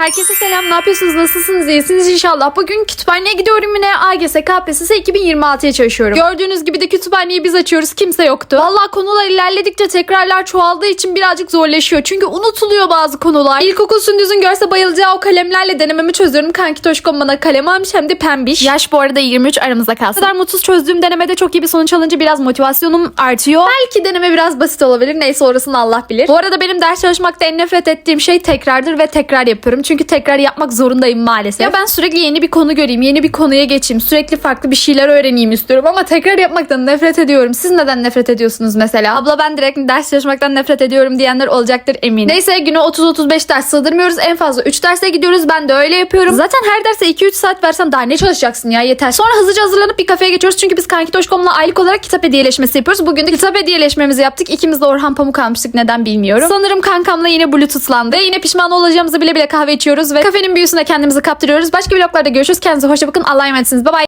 Herkese selam. Ne yapıyorsunuz? Nasılsınız? İyisiniz inşallah. Bugün kütüphaneye gidiyorum yine. AGS KPSS 2026'ya çalışıyorum. Gördüğünüz gibi de kütüphaneyi biz açıyoruz. Kimse yoktu. Vallahi konular ilerledikçe tekrarlar çoğaldığı için birazcık zorlaşıyor. Çünkü unutuluyor bazı konular. İlkokul sündüzün görse bayılacağı o kalemlerle denememi çözüyorum. Kanki Toşkom bana kalem almış hem de pembiş. Yaş bu arada 23 aramızda kalsın. Bu kadar mutsuz çözdüğüm denemede çok iyi bir sonuç alınca biraz motivasyonum artıyor. Belki deneme biraz basit olabilir. Neyse orasını Allah bilir. Bu arada benim ders çalışmakta en nefret ettiğim şey tekrardır ve tekrar yapıyorum. Çünkü tekrar yapmak zorundayım maalesef. Ya ben sürekli yeni bir konu göreyim, yeni bir konuya geçeyim, sürekli farklı bir şeyler öğreneyim istiyorum ama tekrar yapmaktan nefret ediyorum. Siz neden nefret ediyorsunuz mesela? Abla ben direkt ders çalışmaktan nefret ediyorum diyenler olacaktır eminim. Neyse güne 30-35 ders sığdırmıyoruz. En fazla 3 derse gidiyoruz. Ben de öyle yapıyorum. Zaten her derse 2-3 saat versen daha ne çalışacaksın ya yeter. Sonra hızlıca hazırlanıp bir kafeye geçiyoruz. Çünkü biz Kanki Toşkom'la aylık olarak kitap hediyeleşmesi yapıyoruz. Bugün de kitap hediyeleşmemizi yaptık. İkimiz de Orhan Pamuk almıştık. Neden bilmiyorum. Sanırım kankamla yine bluetoothlandı. Yine pişman olacağımızı bile bile kahve içiyoruz. Ve kafenin büyüsüne kendimizi kaptırıyoruz. Başka vloglarda görüşürüz. Kendinize hoşça bakın. Allah'a emanetsiniz. Bye bye.